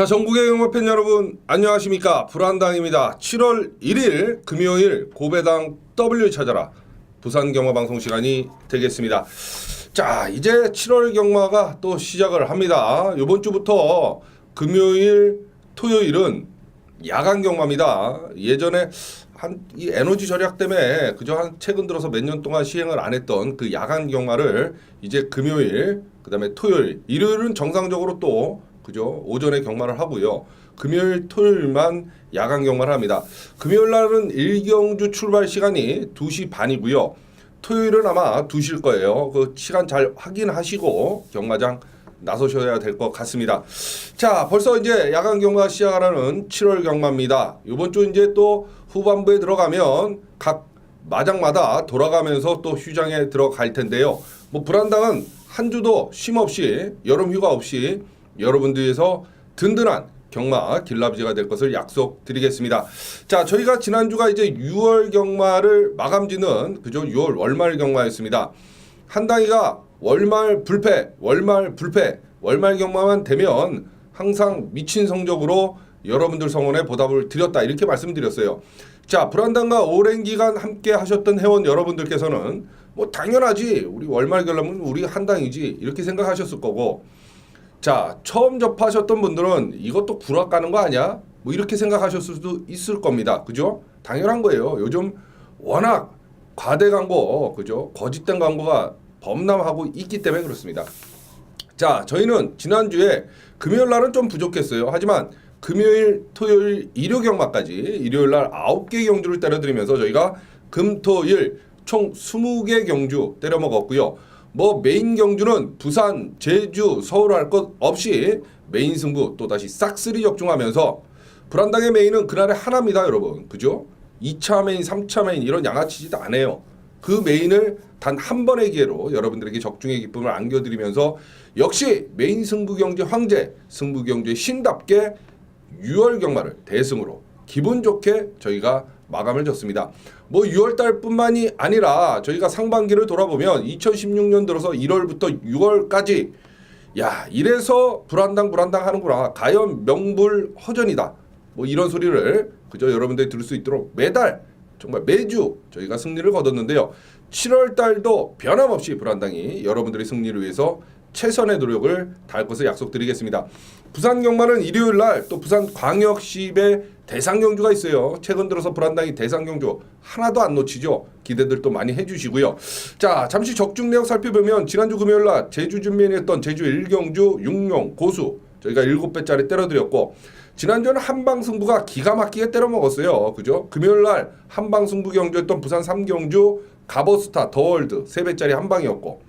자, 전국의 영화팬 여러분 안녕하십니까? 불안당입니다. 7월 1일 금요일 고배당 W 찾아라 부산 경마 방송 시간이 되겠습니다. 자, 이제 7월 경마가 또 시작을 합니다. 이번 주부터 금요일, 토요일은 야간 경마입니다. 예전에 한 이 에너지 절약 때문에 그저 한 최근 들어서 몇 년 동안 시행을 안 했던 그 야간 경마를 이제 금요일, 그다음에 토요일, 일요일은 정상적으로 또 그죠 오전에 경마를 하고요. 금요일, 토요일만 야간 경마를 합니다. 금요일 날은 일경주 출발 시간이 2시 반이고요. 토요일은 아마 2시일 거예요. 그 시간 잘 확인하시고 경마장 나서셔야 될 것 같습니다. 자, 벌써 이제 야간 경마 시작하라는 7월 경마입니다. 이번 주 이제 또 후반부에 들어가면 각 마장마다 돌아가면서 또 휴장에 들어갈 텐데요. 뭐 불안당은 한 주도 쉼 없이 여름 휴가 없이 여러분들 위해서 든든한 경마 길라비지가 될 것을 약속드리겠습니다. 자, 저희가 지난주가 이제 6월 경마를 마감지는 그죠? 6월 월말 경마였습니다. 한 당이가 월말 불패, 월말 불패, 월말 경마만 되면 항상 미친 성적으로 여러분들 성원에 보답을 드렸다 이렇게 말씀드렸어요. 자, 불안당과 오랜 기간 함께 하셨던 회원 여러분들께서는 뭐 당연하지 우리 월말 결람은 우리 한 당이지 이렇게 생각하셨을 거고 자 처음 접하셨던 분들은 이것도 구락 가는 거 아니야? 뭐 이렇게 생각하셨을 수도 있을 겁니다. 그죠? 당연한 거예요. 요즘 워낙 과대 광고, 그죠? 거짓된 광고가 범람하고 있기 때문에 그렇습니다. 자, 저희는 지난주에 금요일 날은 좀 부족했어요. 하지만 금요일, 토요일, 일요 경마까지 일요일 날 9개 경주를 때려드리면서 저희가 금, 토, 일 총 20개 경주 때려 먹었고요. 뭐 메인 경주는 부산, 제주, 서울 할 것 없이 메인 승부 또다시 싹쓸이 적중하면서 불안당의 메인은 그날에 하나입니다, 여러분. 그죠? 2차 메인, 3차 메인 이런 양아치 짓 안 해요. 그 메인을 단 한 번의 기회로 여러분들에게 적중의 기쁨을 안겨드리면서 역시 메인 승부 경제 황제, 승부 경제 신답게 6월 경마를 대승으로 기분 좋게 저희가 마감을 졌습니다. 뭐 6월 달뿐만이 아니라 저희가 상반기를 돌아보면 2016년 들어서 1월부터 6월까지 야 이래서 불안당 불안당 하는구나. 가연 명불 허전이다. 뭐 이런 소리를 그저 여러분들이 들을 수 있도록 매달 정말 매주 저희가 승리를 거뒀는데요. 7월 달도 변함없이 불안당이 여러분들의 승리를 위해서 최선의 노력을 다할 것을 약속드리겠습니다. 부산 경마는 일요일 날 또 부산 광역시의 대상 경주가 있어요. 최근 들어서 불안당이 대상 경주 하나도 안 놓치죠. 기대들 또 많이 해주시고요. 자 잠시 적중 내역 살펴보면 지난주 금요일 날 제주 준비했던 제주 1경주 육룡 고수 저희가 7배짜리 때려드렸고 지난주는 한방 승부가 기가 막히게 때려 먹었어요. 그죠? 금요일 날 한방 승부 경주였던 부산 3경주 가버스타 더월드 3배짜리 한방이었고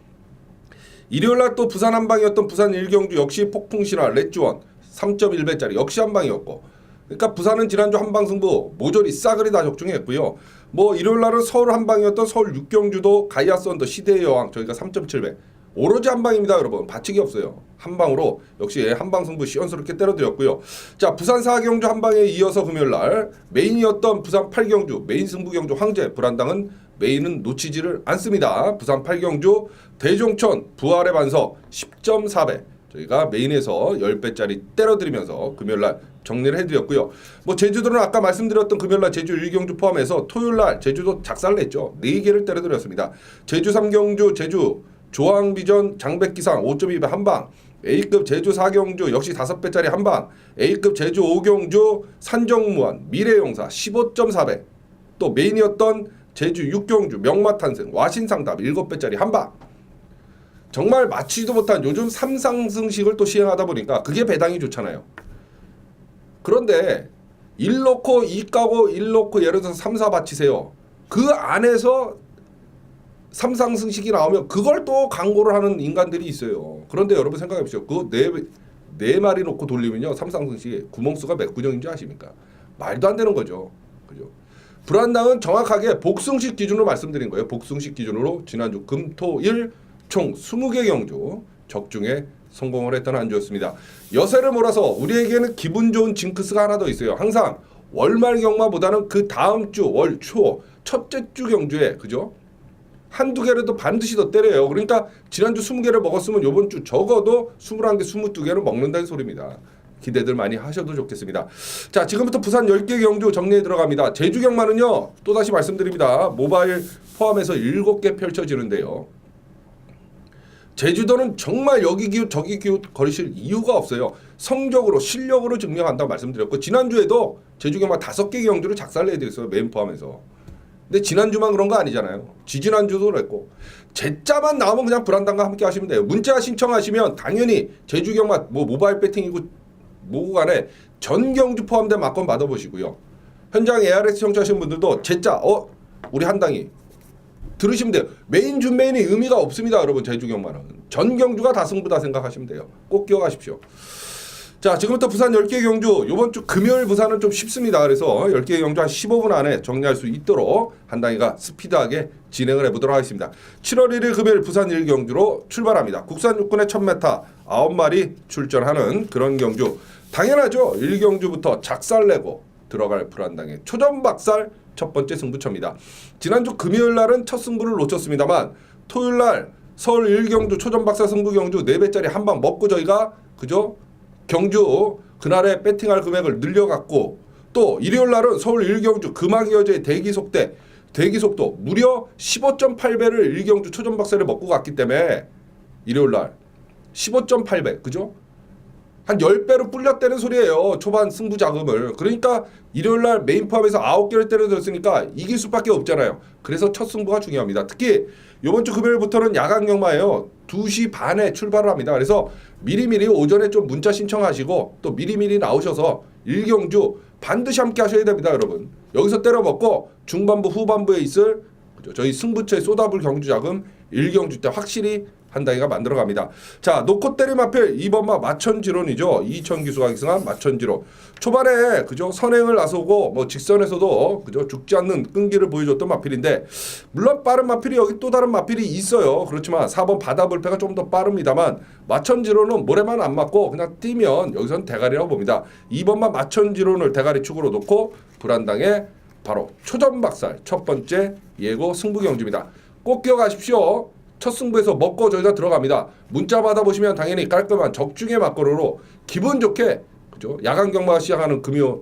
일요일 날 또 부산 한방이었던 부산 일경주 역시 폭풍신화 렛주원 3.1배짜리 역시 한방이었고 그러니까 부산은 지난주 한방 승부 모조리 싸그리 다 적중했고요. 뭐 일요일 날은 서울 한방이었던 서울 육경주도 가이아 썬더 시대의 여왕 저희가 3.7배 오로지 한방입니다 여러분. 반칙이 없어요. 한방으로 역시 한방 승부 시원스럽게 때려드렸고요. 자 부산 사경주 한방에 이어서 금요일날 메인이었던 부산 8경주 메인 승부 경주 황제 불안당은 메인은 놓치지를 않습니다. 부산 8경주 대종천 부활의 반석 10.4배 저희가 메인에서 10배짜리 때려드리면서 금요일날 정리를 해드렸고요. 뭐 제주도는 아까 말씀드렸던 금요일날 제주 1경주 포함해서 토요일날 제주도 작살을 냈죠. 4개를 때려드렸습니다. 제주 3경주 제주 조항비전 장백기상 5.2배 한방 A급 제주 4경주 역시 5배짜리 한방 A급 제주 5경주 산정무한 미래용사 15.4배 또 메인이었던 제주 6경주 명마탄생 와신상답 7배짜리 한방 정말 맞지도 못한 요즘 삼상승식을 또 시행하다 보니까 그게 배당이 좋잖아요. 그런데 1 놓고 2 까고 1 놓고 예를 들어서 3, 4 바치세요. 그 안에서 삼상승식이 나오면 그걸 또 광고를 하는 인간들이 있어요. 그런데 여러분 생각해 보십시오. 그네 네 마리 놓고 돌리면요. 삼상승식이 구멍수가 몇 군형인지 아십니까? 말도 안 되는 거죠. 그죠? 불안당은 정확하게 복승식 기준으로 말씀드린 거예요. 복승식 기준으로 지난주 금 토 일 총 20개 경주 적중에 성공을 했던 한 주였습니다. 여세를 몰아서 우리에게는 기분 좋은 징크스가 하나 더 있어요. 항상 월말 경마보다는 그 다음 주 월 초 첫째 주 경주에 그죠? 한두 개라도 반드시 더 때려요. 그러니까 지난주 20개를 먹었으면 요번 주 적어도 21개, 22개를 먹는다는 소리입니다. 기대들 많이 하셔도 좋겠습니다. 자, 지금부터 부산 10개 경주 정리해 들어갑니다. 제주 경마는요. 또다시 말씀드립니다. 모바일 포함해서 7개 펼쳐지는데요. 제주도는 정말 여기 기웃 저기 기웃 거리실 이유가 없어요. 성적으로 실력으로 증명한다고 말씀드렸고 지난주에도 제주 경마 다섯 개 경주를 작살내 드렸어요. 메인 포함해서. 근데 지난주만 그런 거 아니잖아요. 지지난주도 그랬고 제자만 나오면 그냥 불안당과 함께 하시면 돼요. 문자 신청하시면 당연히 제주 경마 뭐 모바일 배팅이고 뭐고 간에 전 경주 포함된 막건 받아보시고요. 현장 ARS 청취하시는 분들도 제자 어 우리 한당이 들으시면 돼요. 메인 준메인이 의미가 없습니다, 여러분. 제주 경마는 전 경주가 다 승부다 생각하시면 돼요. 꼭 기억하십시오. 자, 지금부터 부산 10개 경주 이번 주 금요일 부산은 좀 쉽습니다. 그래서 10개 경주 한 15분 안에 정리할 수 있도록 한당이가 스피드하게 진행을 해보도록 하겠습니다. 7월 1일 금요일 부산 1경주로 출발합니다. 국산 육군의 1000m 9마리 출전하는 그런 경주. 당연하죠. 1경주부터 작살내고 들어갈 불안당의 초전박살 첫 번째 승부처입니다. 지난주 금요일 날은 첫 승부를 놓쳤습니다만 토요일 날 서울 1경주 초전박살 승부 경주 4배짜리 한 방 먹고 저희가 그죠? 경주 그날의 배팅할 금액을 늘려갔고 또 일요일 날은 서울 1경주 금왕 여제의 대기 속대 대기 속도 무려 15.8배를 1경주 초전 박사를 먹고 갔기 때문에 일요일 날 15.8배 그죠? 한 10배로 불렸다는 소리예요. 초반 승부 자금을. 그러니까 일요일 날 메인 포함해서 9개를 때려들었으니까 이길 수밖에 없잖아요. 그래서 첫 승부가 중요합니다. 특히 이번 주 금요일부터는 야간 경마예요. 2시 반에 출발을 합니다. 그래서 미리미리 오전에 좀 문자 신청하시고 또 미리미리 나오셔서 일경주 반드시 함께 하셔야 됩니다, 여러분. 여기서 때려 먹고 중반부 후반부에 있을? 저희 승부처의 쏟아불 경주 자금 일경주 때 확실히 한 단위가 만들어 갑니다. 자, 놓고 때림 앞에 2번마 마천지론이죠. 이천 기수가 기승한 마천지론. 초반에 그죠? 선행을 나서고 뭐 직선에서도 그죠? 죽지 않는 끈기를 보여줬던 마필인데 물론 빠른 마필이 여기 또 다른 마필이 있어요. 그렇지만 4번 바다불패가 좀 더 빠릅니다만 마천지론은 모래만 안 맞고 그냥 뛰면 여기선 대가리라고 봅니다. 2번마 마천지론을 대가리 축으로 놓고 불안당에 바로 초전박살 첫 번째 예고 승부 경주입니다. 꼭 기억하십시오. 첫 승부에서 먹고 저희가 들어갑니다. 문자 받아보시면 당연히 깔끔한 적중의 맞거리로 기분 좋게 그죠? 야간 경마 시작하는 금요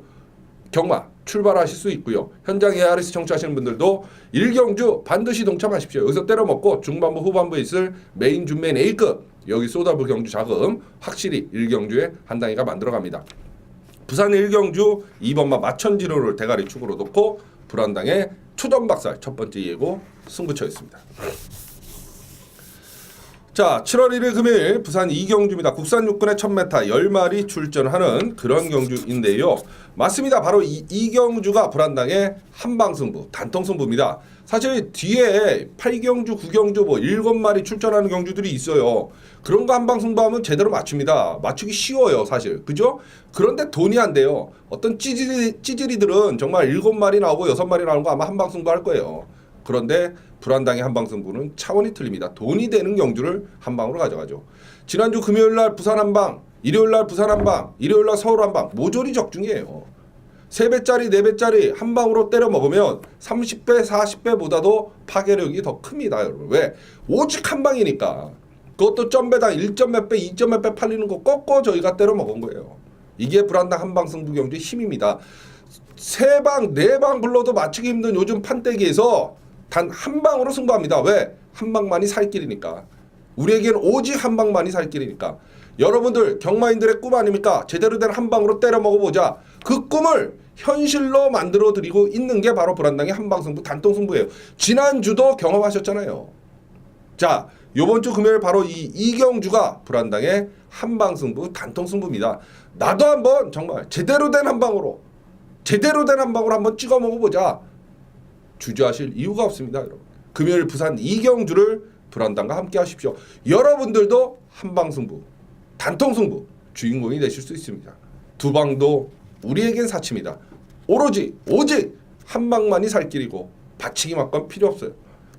경마 출발하실 수 있고요. 현장 ARS 청취하시는 분들도 일경주 반드시 동참하십시오. 여기서 때려 먹고 중반부 후반부에 있을 메인 준메인 A급 여기 쏟아부 경주 자금 확실히 일경주에 한 단위가 만들어갑니다. 부산 일경주 2번마 마천지로를 대가리 축으로 놓고 불안당의 초전박살 첫 번째 예고 승부처였습니다. 자, 7월 1일 금요일 부산 이경주입니다. 국산 육군의 1000m 10마리 출전하는 그런 경주인데요. 맞습니다. 바로 이, 이경주가 불안당의 한방 승부, 단통 승부입니다. 사실 뒤에 8경주, 9경주 뭐 7마리 출전하는 경주들이 있어요. 그런 거 한방 승부하면 제대로 맞춥니다. 맞추기 쉬워요, 사실. 그죠? 그런데 돈이 안 돼요. 어떤 찌질이, 찌질이들은 정말 7마리 나오고 6마리 나오는 거 아마 한방 승부 할 거예요. 그런데 불안당의 한방 승부는 차원이 틀립니다. 돈이 되는 경주를 한 방으로 가져가죠. 지난주 금요일 날 부산 한 방, 일요일 날 부산 한 방, 일요일 날 서울 한 방, 모조리 적중이에요. 세배짜리네배짜리 한 방으로 때려 먹으면 30배, 40배보다도 파괴력이 더 큽니다, 여러분. 왜? 오직 한 방이니까. 그것도 점배당 1점 몇 배, 2점 몇 배 팔리는 거 꺾어 저희가 때려 먹은 거예요. 이게 불안당 한방 승부 경주의 힘입니다. 세 방, 네 방 불러도 맞추기 힘든 요즘 판때기에서 단 한 방으로 승부합니다. 왜? 한 방만이 살 길이니까. 우리에겐 오직 한 방만이 살 길이니까. 여러분들 경마인들의 꿈 아닙니까? 제대로 된 한 방으로 때려 먹어보자. 그 꿈을 현실로 만들어 드리고 있는 게 바로 불안당의 한방 승부, 단통 승부예요. 지난주도 경험하셨잖아요. 자, 요번 주 금요일 바로 이 이경주가 불안당의 한방 승부, 단통 승부입니다. 나도 한번 정말 제대로 된 한방으로 제대로 된 한방으로 한번 찍어 먹어보자. 주저하실 이유가 없습니다, 여러분. 금요일 부산 이경주를 불안당과 함께 하십시오. 여러분들도 한방 승부, 단통 승부 주인공이 되실 수 있습니다. 두 방도 우리에겐 사치입니다. 오로지 오직 한 방만이 살 길이고 받치기 막건 필요 없어요.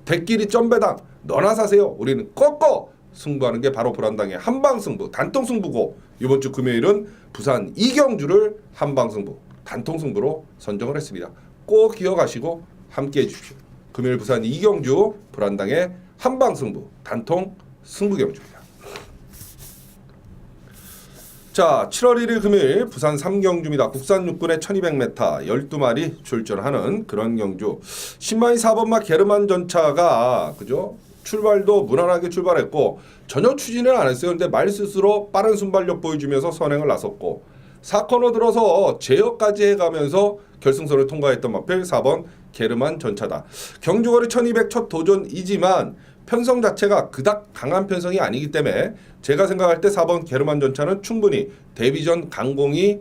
대끼리 점배당 너나 사세요. 우리는 꺾어 승부하는 게 바로 불안당의 한방 승부, 단통 승부고 이번 주 금요일은 부산 이경주를 한방 승부, 단통 승부로 선정을 했습니다. 꼭 기억하시고 함께 해주십시오. 금요일 부산 이경주 불안당의 한방 승부, 단통 승부 경주입니다. 자, 7월 1일 금요일 부산 삼경주입니다. 국산 육군의 1200m 12마리 출전하는 그런 경주. 신마이 4번마 게르만 전차가 그죠? 출발도 무난하게 출발했고 전혀 추진을 안 했어요. 근데 말 스스로 빠른 순발력 보여주면서 선행을 나섰고 4코너 들어서 제어까지 해가면서 결승선을 통과했던 마필 4번 게르만 전차다. 경주거리 1200 첫 도전이지만 편성 자체가 그닥 강한 편성이 아니기 때문에 제가 생각할 때 4번 게르만 전차는 충분히 데뷔전 강공이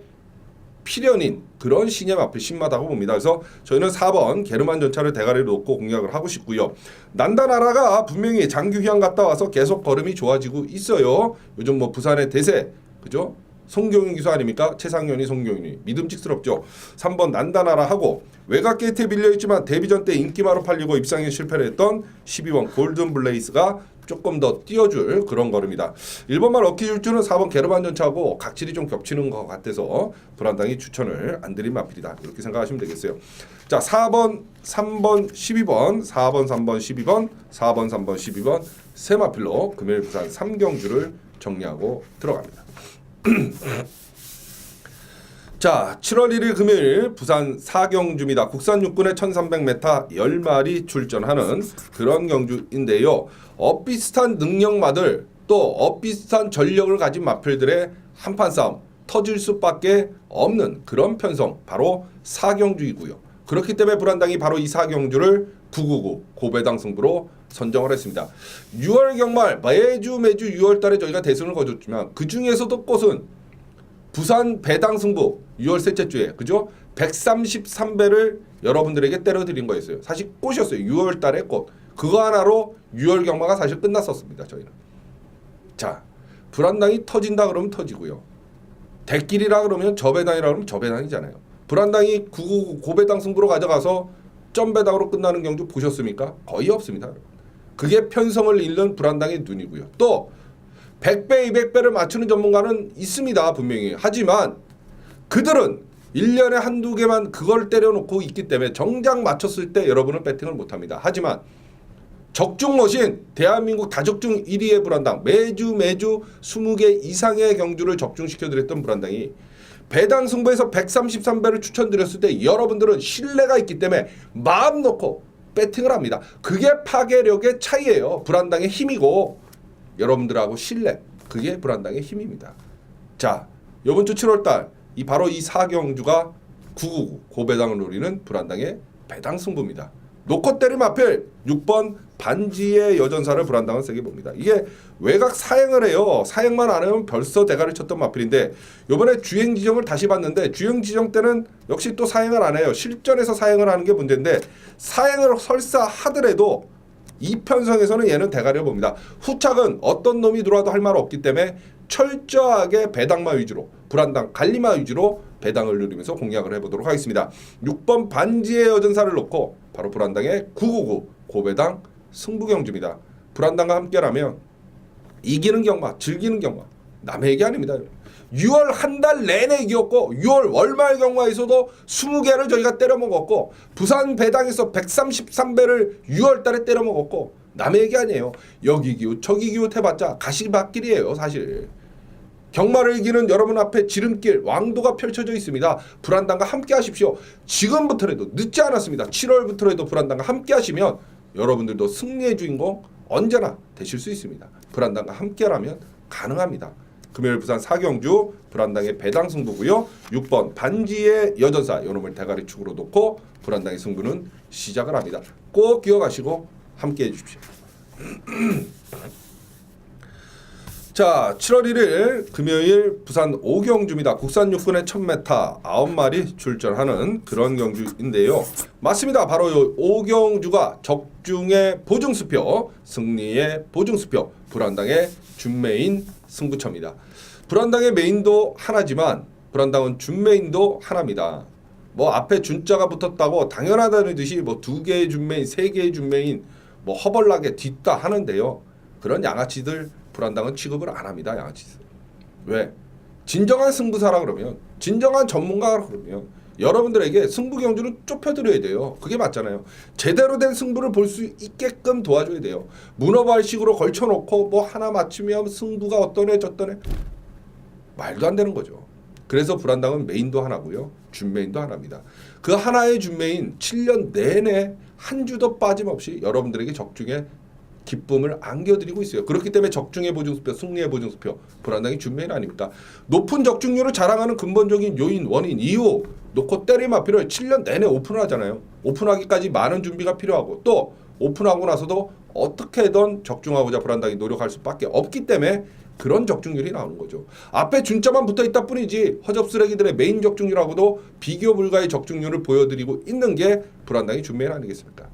필연인 그런 신의 앞에 신마다고 봅니다. 그래서 저희는 4번 게르만 전차를 대가리로 놓고 공략을 하고 싶고요. 난다나라가 분명히 장규 휴양 갔다 와서 계속 걸음이 좋아지고 있어요. 요즘 뭐 부산의 대세 그죠? 송경윤 기수 아닙니까? 최상현이 송경윤이 믿음직스럽죠. 3번 난다나라 하고 외곽 게이트에 밀려있지만 데뷔전 때 인기마로 팔리고 입상에 실패를 했던 12번 골든 블레이스가 조금 더 띄워줄 그런 걸음이다. 1번만 럭키 줄주는 4번 게르만 전차하고 각질이 좀 겹치는 것 같아서 불안당이 추천을 안 드린 마필이다. 이렇게 생각하시면 되겠어요. 자, 4번, 3번, 12번, 4번, 3번, 12번, 4번, 3번, 12번 세 마필로 금요일 부산 3경주를 정리하고 들어갑니다. 자, 7월 1일 금요일 부산 사경주입니다. 국산 육군의 1300m 10마리 출전하는 그런 경주인데요. 엇비슷한 능력마들 또 엇비슷한 전력을 가진 마필들의 한판 싸움 터질 수밖에 없는 그런 편성 바로 사경주이고요. 그렇기 때문에 불안당이 바로 이 사경주를 999 고배당 승부로 선정을 했습니다. 6월 경말 매주 매주 6월 달에 저희가 대승을 거뒀지만 그 중에서도 꽃은 부산 배당 승부 6월 셋째 주에 그죠? 133배를 여러분들에게 때려드린 거였어요. 사실 꽃이었어요. 6월 달에 꽃. 그거 하나로 6월 경마가 사실 끝났었습니다. 저희는. 자, 불안당이 터진다 그러면 터지고요. 대길이라 그러면 저배당이라 그러면 저배당이잖아요. 불안당이 999 고배당 승부로 가져가서 점배당으로 끝나는 경주 보셨습니까? 거의 없습니다. 그게 편성을 잃는 불안당의 눈이고요. 또 100배, 200배를 맞추는 전문가는 있습니다. 분명히. 하지만 그들은 1년에 한두 개만 그걸 때려놓고 있기 때문에 정작 맞췄을 때 여러분은 배팅을 못합니다. 하지만 적중 머신 대한민국 다적중 1위의 불안당 매주 매주 20개 이상의 경주를 적중시켜드렸던 불안당이 배당 승부에서 133배를 추천드렸을 때 여러분들은 신뢰가 있기 때문에 마음 놓고 배팅을 합니다. 그게 파괴력의 차이예요. 불안당의 힘이고 여러분들하고 신뢰 그게 불안당의 힘입니다. 자 이번 주 7월달 이 바로 이 사경주가 999 고배당을 노리는 불안당의 배당 승부입니다. 놓고 때림 앞에 6번 반지의 여전사를 불안당은 세게 봅니다. 이게 외곽 사행을 해요. 사행만 안 하면 벌써 대가를 쳤던 마필인데 이번에 주행 지정을 다시 봤는데 주행 지정 때는 역시 또 사행을 안 해요. 실전에서 사행을 하는 게 문제인데 사행을 설사 하더라도 이 편성에서는 얘는 대가리를 봅니다. 후착은 어떤 놈이 들어와도 할 말 없기 때문에 철저하게 배당마 위주로 불안당 갈리마 위주로 배당을 누리면서 공략을 해보도록 하겠습니다. 6번 반지의 여전사를 놓고 바로 불안당의 999 고배당 승부경주입니다. 불안당과 함께라면 이기는 경마, 즐기는 경마 남의 얘기 아닙니다. 6월 한 달 내내 이겼고 6월 월말 경마에서도 20개를 저희가 때려 먹었고 부산 배당에서 133배를 6월 달에 때려 먹었고 남의 얘기 아니에요. 여기 기웃 저기 기웃 해봤자 가시밭길이에요 사실. 경마를 이기는 여러분 앞에 지름길 왕도가 펼쳐져 있습니다. 불안당과 함께 하십시오. 지금부터라도 늦지 않았습니다. 7월부터라도 불안당과 함께 하시면 여러분들도 승리의 주인공 언제나 되실 수 있습니다. 불안당과 함께라면 가능합니다. 금요일 부산 사경주 불안당의 배당 승부고요. 6번 반지의 여전사 요놈을 대가리 축으로 놓고 불안당의 승부는 시작을 합니다. 꼭 기억하시고 함께 해 주십시오. 자, 7월 1일 금요일 부산 오경주입니다. 국산 육군의 1000m 9마리 출전하는 그런 경주인데요. 맞습니다. 바로 요 오경주가 적중의 보증수표, 승리의 보증수표, 불안당의 준메인 승부처입니다. 불안당의 메인도 하나지만 불안당은 준메인도 하나입니다. 뭐 앞에 준자가 붙었다고 당연하다는 듯이 뭐 두 개의 준메인, 세 개의 준메인 뭐 허벌나게 뒤따 하는데요. 그런 양아치들 불안당은 취급을 안 합니다. 양아치. 왜? 진정한 승부사라 그러면 진정한 전문가라 그러면 여러분들에게 승부 경주를 좁혀드려야 돼요. 그게 맞잖아요. 제대로 된 승부를 볼 수 있게끔 도와줘야 돼요. 문어발식으로 걸쳐놓고 뭐 하나 맞추면 승부가 어떠네 저떠네 말도 안 되는 거죠. 그래서 불안당은 메인도 하나고요. 준메인도 하나입니다. 그 하나의 준메인 7년 내내 한 주도 빠짐없이 여러분들에게 적중의 기쁨을 안겨드리고 있어요. 그렇기 때문에 적중의 보증수표, 승리의 보증수표, 불안당이 준메인 아닙니까? 높은 적중률을 자랑하는 근본적인 요인, 원인, 이유 놓고 때리마피를 7년 내내 오픈을 하잖아요. 오픈하기까지 많은 준비가 필요하고 또 오픈하고 나서도 어떻게든 적중하고자 불안당이 노력할 수밖에 없기 때문에 그런 적중률이 나오는 거죠. 앞에 준자만 붙어 있다 뿐이지 허접 쓰레기들의 메인 적중률하고도 비교 불가의 적중률을 보여드리고 있는 게 불안당의 준메인 아니겠습니까?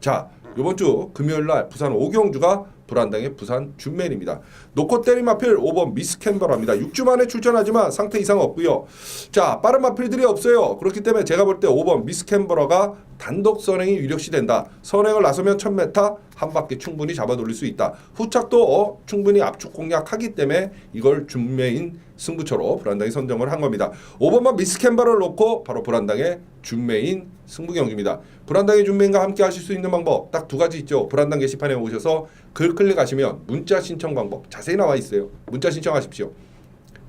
자, 이번 주 금요일 날 부산 오경주가 불안당의 부산 준맨입니다. 놓고 때린 마필 5번 미스 캔버라입니다. 6주 만에 출전하지만 상태 이상 없고요. 자, 빠른 마필들이 없어요. 그렇기 때문에 제가 볼 때 5번 미스 캔버라가 단독 선행이 유력시 된다. 선행을 나서면 1000m 한 바퀴 충분히 잡아 돌릴 수 있다. 후착도 어, 충분히 압축 공략하기 때문에 이걸 준매인 승부처로 불안당이 선정을 한 겁니다. 5번만 미스 캔버를 놓고 바로 불안당의 준매인 승부 경기입니다. 불안당의 준매인과 함께 하실 수 있는 방법 딱 두 가지 있죠. 불안당 게시판에 오셔서 글 클릭하시면 문자 신청 방법 자세히 나와 있어요. 문자 신청하십시오.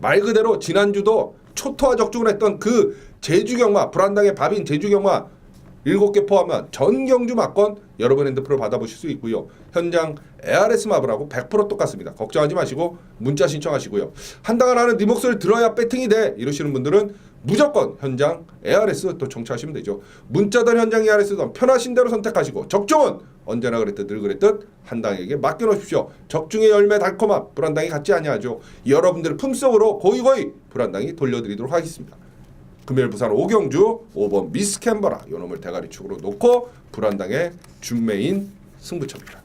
말 그대로 지난주도 초토화 적중을 했던 그 제주경마 불안당의 밥인 제주경마 일곱 개 포함한 전 경주 막건 여러분 핸드폰으로 받아보실 수 있고요. 현장 ARS 마블하고 100% 똑같습니다. 걱정하지 마시고 문자 신청하시고요. 한당을 하는 네 목소리 들어야 배팅이 돼 이러시는 분들은 무조건 현장 ARS 또 청취하시면 되죠. 문자든 현장 ARS든 편하신 대로 선택하시고 적중은 언제나 그랬듯 늘 그랬듯 한당에게 맡겨놓으십시오. 적중의 열매 달콤함 불안당이 같지 아니하죠. 여러분들의 품속으로 고이고이 불안당이 돌려드리도록 하겠습니다. 금요일 부산 오경주 5번 미스 캔버라 요놈을 대가리 축으로 놓고 불안당의 준메인 승부처입니다.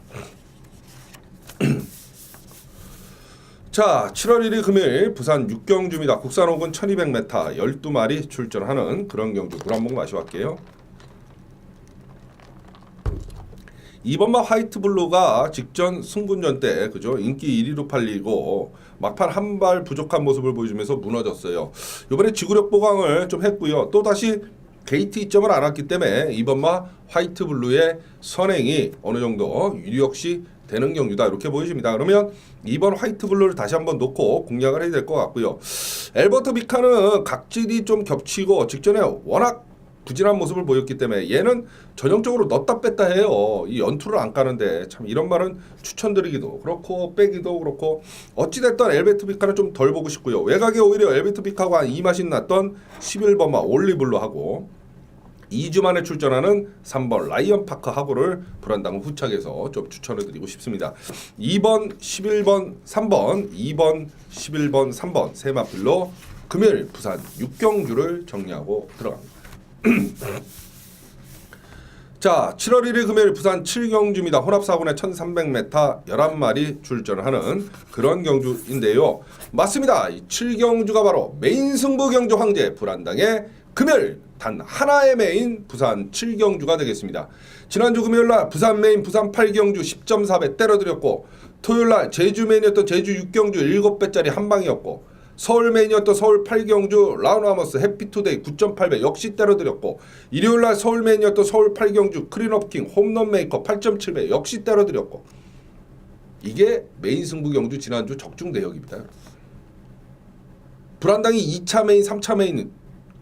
자, 7월 1일 금요일 부산 육경주입니다. 국산 호군 1200m 12마리 출전하는 그런 경주 물한 모금 마셔볼게요. 이번만 화이트 블루가 직전 승군전 때 그죠 인기 1위로 팔리고 막판 한 발 부족한 모습을 보여주면서 무너졌어요. 이번에 지구력 보강을 좀 했고요. 또 다시 게이트 이점을 안 왔기 때문에 이번마 화이트 블루의 선행이 어느 정도 유력시 되는 경주다 이렇게 보여집니다. 그러면 이번 화이트 블루를 다시 한번 놓고 공략을 해야 될 것 같고요. 엘버트 비카는 각질이 좀 겹치고 직전에 워낙 부진한 모습을 보였기 때문에 얘는 전형적으로 넣었다 뺐다 해요. 이 연투를 안 까는데 참 이런 말은 추천드리기도 그렇고 빼기도 그렇고 어찌됐든 엘베트 비카는 좀 덜 보고 싶고요. 외곽에 오히려 엘베트 비카가 한이 맛이 났던 11번마 올리블로 하고 2주 만에 출전하는 3번 라이언 파크 하고를 불안당 후착에서 좀 추천을 드리고 싶습니다. 2번, 11번, 3번, 2번, 11번, 3번 세 마필로 금요일 부산 육경주를 정리하고 들어갑니다. 자, 7월 1일 금요일 부산 7경주입니다. 혼합사군의 1300m 11마리 출전하는 그런 경주인데요. 맞습니다. 이 7경주가 바로 메인 승부 경주 황제 불안당의 금요일 단 하나의 메인 부산 7경주가 되겠습니다. 지난주 금요일 날 부산 메인 부산 8경주 10.4배 때려드렸고 토요일 날 제주 메인이었던 제주 6경주 7배짜리 한 방이었고 서울 메인이었던 서울 8경주 라우나머스 해피투데이 9.8배 역시 때려드렸고 일요일날 서울 메인이었던 서울 8경주 크린업킹 홈런 메이커 8.7배 역시 때려드렸고 이게 메인 승부 경주 지난주 적중 대역입니다. 불안당이 2차 메인, 3차 메인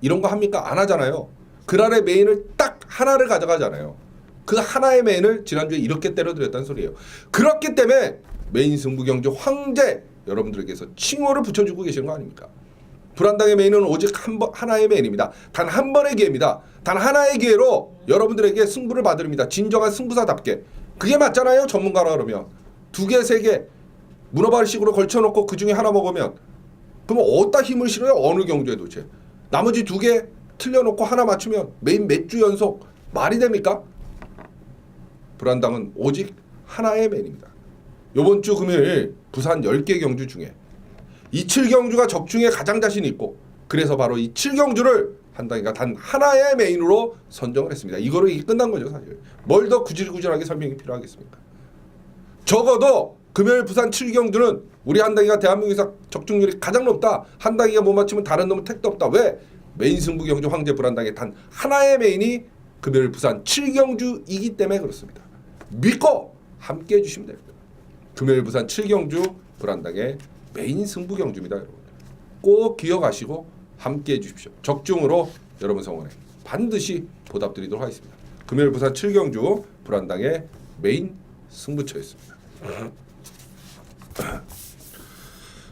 이런 거 합니까? 안 하잖아요. 그날의 메인을 딱 하나를 가져가잖아요. 그 하나의 메인을 지난주에 이렇게 때려드렸다는 소리예요. 그렇기 때문에 메인 승부 경주 황제 여러분들에게서 칭호를 붙여주고 계시는 거 아닙니까? 불안당의 메인은 오직 한 번, 하나의 메인입니다. 단 한 번의 기회입니다. 단 하나의 기회로 여러분들에게 승부를 받으립니다. 진정한 승부사답게. 그게 맞잖아요. 전문가라 그러면. 두 개, 세 개, 문어발식으로 걸쳐놓고 그 중에 하나 먹으면 그럼 어디다 힘을 실어요? 어느 경주에 도대체. 나머지 두 개 틀려놓고 하나 맞추면 메인 몇 주 연속 말이 됩니까? 불안당은 오직 하나의 메인입니다. 요번 주 금요일 부산 10개 경주 중에 이 7경주가 적중에 가장 자신 있고 그래서 바로 이 7경주를 한당이가 단 하나의 메인으로 선정을 했습니다. 이거로 이게 끝난 거죠 사실. 뭘 더 구질구질하게 설명이 필요하겠습니까? 적어도 금요일 부산 7경주는 우리 한당이가 대한민국에서 적중률이 가장 높다. 한당이가 못 맞추면 다른 놈은 택도 없다. 왜? 메인 승부 경주 황제 불안당의 단 하나의 메인이 금요일 부산 7경주이기 때문에 그렇습니다. 믿고 함께 해주시면 됩니다. 금요일 부산 7경주 불안당의 메인 승부 경주입니다, 여러분. 꼭 기억하시고 함께 해 주십시오. 적중으로 여러분 성원에 반드시 보답드리도록 하겠습니다. 금요일 부산 7경주 불안당의 메인 승부처였습니다.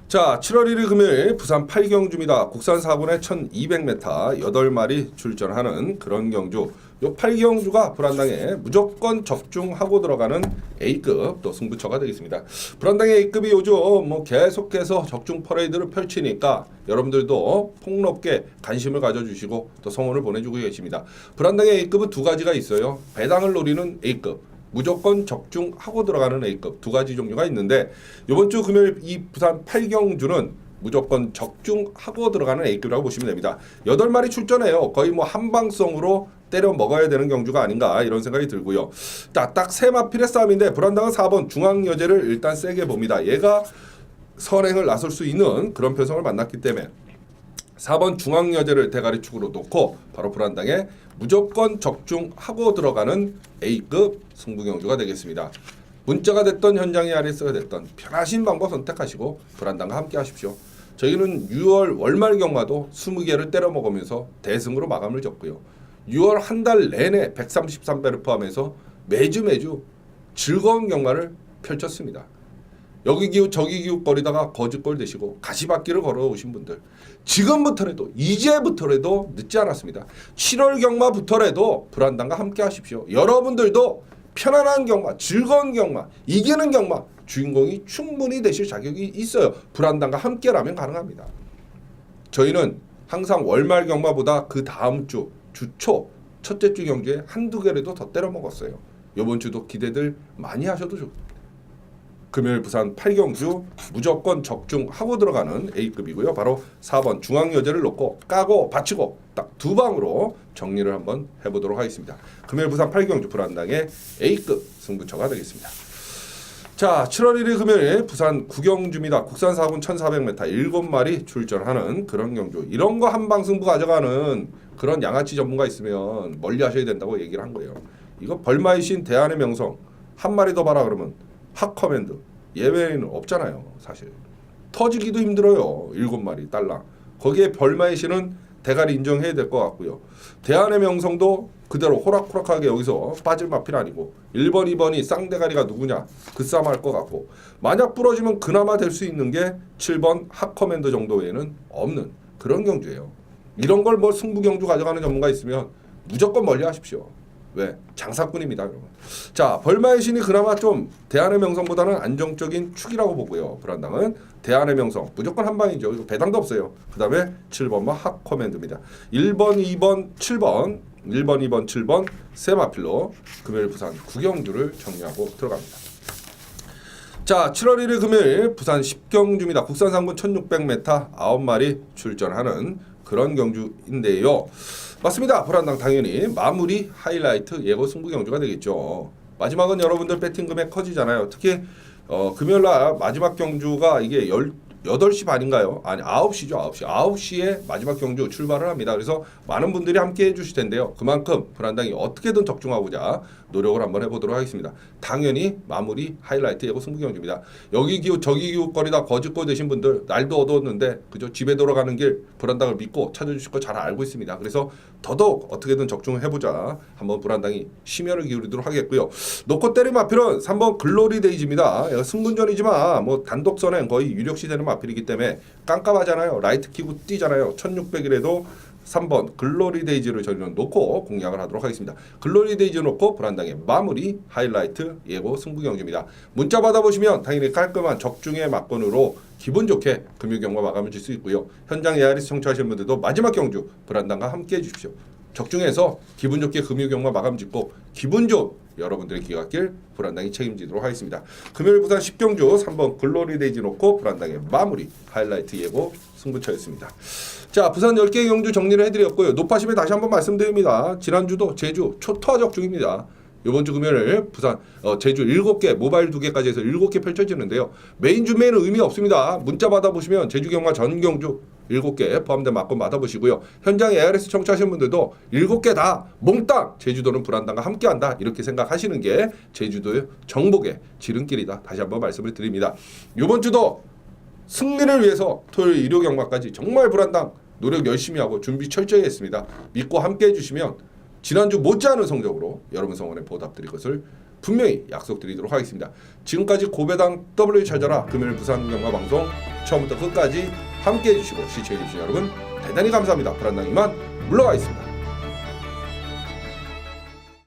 자, 7월 1일 금요일 부산 8경주입니다. 국산 4분의 1200m 8마리 출전하는 그런 경주. 요 8경주가 불안당에 무조건 적중하고 들어가는 A급 또 승부처가 되겠습니다. 불안당의 A급이 요즘 뭐 계속해서 적중 퍼레이드를 펼치니까 여러분들도 폭넓게 관심을 가져주시고 또 성원을 보내주고 계십니다. 불안당의 A급은 두 가지가 있어요. 배당을 노리는 A급. 무조건 적중하고 들어가는 A급 두 가지 종류가 있는데 이번 주 금요일 이 부산 8경주는 무조건 적중하고 들어가는 A급이라고 보시면 됩니다. 여덟 마리 출전해요. 거의 뭐 한방성으로 때려 먹어야 되는 경주가 아닌가 이런 생각이 들고요. 딱세 마필의 싸움인데 불안당은 4번 중앙여제를 일단 세게 봅니다. 얘가 선행을 나설 수 있는 그런 표성을 만났기 때문에 4번 중앙여제를 대가리 축으로 놓고 바로 불안당에 무조건 적중하고 들어가는 A급 승부경주가 되겠습니다. 문자가 됐던 현장의 RS가 됐던 편하신 방법 선택하시고 불안당과 함께 하십시오. 저희는 6월 월말 경마도 20개를 때려 먹으면서 대승으로 마감을 졌고요. 6월 한 달 내내 133배를 포함해서 매주 매주 즐거운 경마를 펼쳤습니다. 여기 기웃 저기 기웃 거리다가 거짓골 되시고 가시밭길을 걸어오신 분들 지금부터라도 이제부터라도 늦지 않았습니다. 7월 경마부터라도 불안당과 함께 하십시오. 여러분들도 편안한 경마, 즐거운 경마, 이기는 경마 주인공이 충분히 되실 자격이 있어요. 불안당과 함께라면 가능합니다. 저희는 항상 월말 경마보다 그 다음 주 주초 첫째 주 경주에 한두 개라도 더 때려 먹었어요. 이번 주도 기대들 많이 하셔도 좋습니다. 금요일 부산 8경주 무조건 적중하고 들어가는 A급이고요. 바로 4번 중앙여제를 놓고 까고 받치고 딱 두 방으로 정리를 한번 해보도록 하겠습니다. 금요일 부산 8경주 불안당의 A급 승부처가 되겠습니다. 자, 7월 1일 금요일 부산 구경주입니다. 국산 4군 1400m 7마리 출전하는 그런 경주. 이런 거 한방 승부 가져가는 그런 양아치 전문가 있으면 멀리 하셔야 된다고 얘기를 한 거예요. 이거 벌마이신 대안의 명성 한 마리 더 봐라 그러면 핫커맨드 예외는 없잖아요 사실 터지기도 힘들어요 일곱 마리 딸랑 거기에 별마의 신은 대가리 인정해야 될 것 같고요. 대안의 명성도 그대로 호락호락하게 여기서 빠질 마필 아니고 1번 2번이 쌍대가리가 누구냐 그 싸움 할 것 같고 만약 부러지면 그나마 될 수 있는 게 7번 핫커맨드 정도 외에는 없는 그런 경주예요. 이런 걸 뭐 승부 경주 가져가는 전문가 있으면 무조건 멀리 하십시오 왜? 장사꾼입니다, 여러분. 자, 벌마의 신이 그나마 좀 대안의 명성보다는 안정적인 축이라고 보고요. 불안당은 대안의 명성 무조건 한 방이죠. 이거 배당도 없어요. 그 다음에 7번만 핫 커맨드입니다. 1번, 2번, 7번, 1번, 2번, 7번 세 마필로 금요일 부산 구경주를 정리하고 들어갑니다. 자, 7월 1일 금요일 부산 10경주입니다. 국산 상군 1600m 9마리 출전하는 그런 경주인데요. 맞습니다. 불안당 당연히 마무리 하이라이트 예고 승부 경주가 되겠죠. 마지막은 여러분들 배팅 금액 커지잖아요. 특히 어, 금요일 날 마지막 경주가 이게 열 8시 반인가요? 아니 9시죠 9시 9시에 마지막 경주 출발을 합니다 그래서 많은 분들이 함께 해 주실 텐데요 그만큼 불안당이 어떻게든 적중하고자 노력을 한번 해보도록 하겠습니다. 당연히 마무리 하이라이트 예고 승부 경주입니다. 여기 기웃 저기 기웃거리다 거짓골 되신 분들 날도 어두웠는데 그저 집에 돌아가는 길 불안당을 믿고 찾아주실 거 잘 알고 있습니다. 그래서 더더욱 어떻게든 적중을 해보자. 한번 불안당이 심혈을 기울이도록 하겠고요. 놓고 때릴 마필은 3번 글로리 데이지입니다. 승분전이지만 뭐 단독선엔 거의 유력시 되는 마필이기 때문에 깜깜하잖아요. 라이트 키고 뛰잖아요. 1600일에도 3번 글로리 데이지를 저희는 놓고 공략을 하도록 하겠습니다. 글로리 데이지 놓고 불안당의 마무리 하이라이트 예고 승부 경주입니다. 문자 받아보시면 당연히 깔끔한 적중의 막건으로 기분 좋게 금요 경과 마감을 질 수 있고요. 현장 예아리스 청취하시는 분들도 마지막 경주 불안당과 함께 해주십시오. 적중해서 기분 좋게 금요 경마 마감 짓고 기분 좋은 여러분들의 기각길 불안당이 책임지도록 하겠습니다. 금요일 부산 10경주 3번 글로리 데이지 놓고 불안당의 마무리 하이라이트 예고 승부처였습니다. 자 부산 10개 경주 정리를 해드렸고요. 높아심에 다시 한번 말씀드립니다. 지난주도 제주 초토화 적 중입니다. 이번 주 금요일 부산 어, 제주 7개 모바일 2개까지 해서 7개 펼쳐지는데요. 메인 주매는 의미 없습니다. 문자 받아보시면 제주 경마 전 경주 7개 포함된 막건 받아보시고요. 현장 ARS 청취하시는 분들도 7개 다 몽땅 제주도는 불안당과 함께한다 이렇게 생각하시는 게 제주도의 정복의 지름길이다. 다시 한번 말씀을 드립니다. 이번 주도 승리를 위해서 토요일 일요 경마까지 정말 불안당 노력 열심히 하고 준비 철저히 했습니다. 믿고 함께 해주시면 지난주 못지않은 성적으로 여러분 성원에 보답드릴 것을 분명히 약속드리도록 하겠습니다. 지금까지 고배당 W 찾아라 금요일 부산 경마 방송 처음부터 끝까지 함께 해주시고 시청해주신 여러분 대단히 감사합니다. 불안당 이만 물러가 있습니다.